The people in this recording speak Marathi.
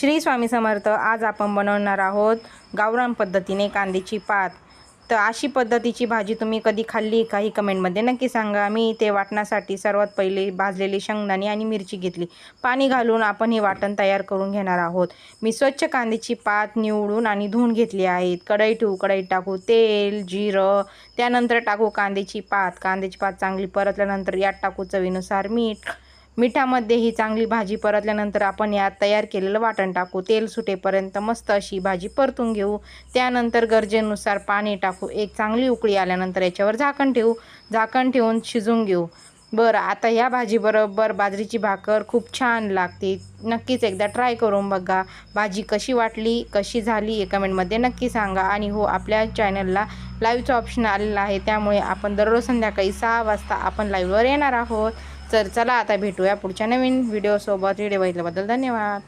श्री स्वामी समर्थ आज आपण बनवणार आहोत गावरान पद्धतीने कांद्याची पात. तर अशी पद्धतीची भाजी तुम्ही कधी खाल्ली? काही कमेंटमध्ये नक्की सांगा. मी ते वाटण्यासाठी सर्वात पहिले भाजलेली शेंगदाणे आणि मिरची घेतली. पाणी घालून आपण हे वाटण तयार करून घेणार आहोत. मी स्वच्छ कांद्याची पात निवडून आणि धुवून घेतली आहेत कढई ठेवू कढईत टाकू तेल जिरं त्यानंतर टाकू कांद्याची पात. कांद्याची पात चांगली परतल्यानंतर यात टाकू चवीनुसार मीठ. मिठामध्ये ही चांगली भाजी परतल्यानंतर आपण यात तयार केलेलं वाटण टाकू. तेल सुटेपर्यंत मस्त अशी भाजी परतून घेऊ. त्यानंतर गरजेनुसार पाणी टाकू. एक चांगली उकळी आल्यानंतर याच्यावर झाकण ठेवू. झाकण ठेवून शिजून घेऊ. बरं आता ह्या भाजीबरोबर बाजरीची भाकर खूप छान लागते. नक्कीच एकदा ट्राय करून बघा. भाजी कशी वाटली कशी झाली हे कमेंटमध्ये नक्की सांगा. आणि हो आपल्या चॅनलला लाईव्हचं ऑप्शन आलेलं आहे. त्यामुळे आपण दररोज संध्याकाळी सहा वाजता आपण लाईव्हवर येणार आहोत. तर चला आता भेटूया पुढच्या नवीन व्हिडिओसोबत व्हिडिओ बघितल्याबद्दल धन्यवाद.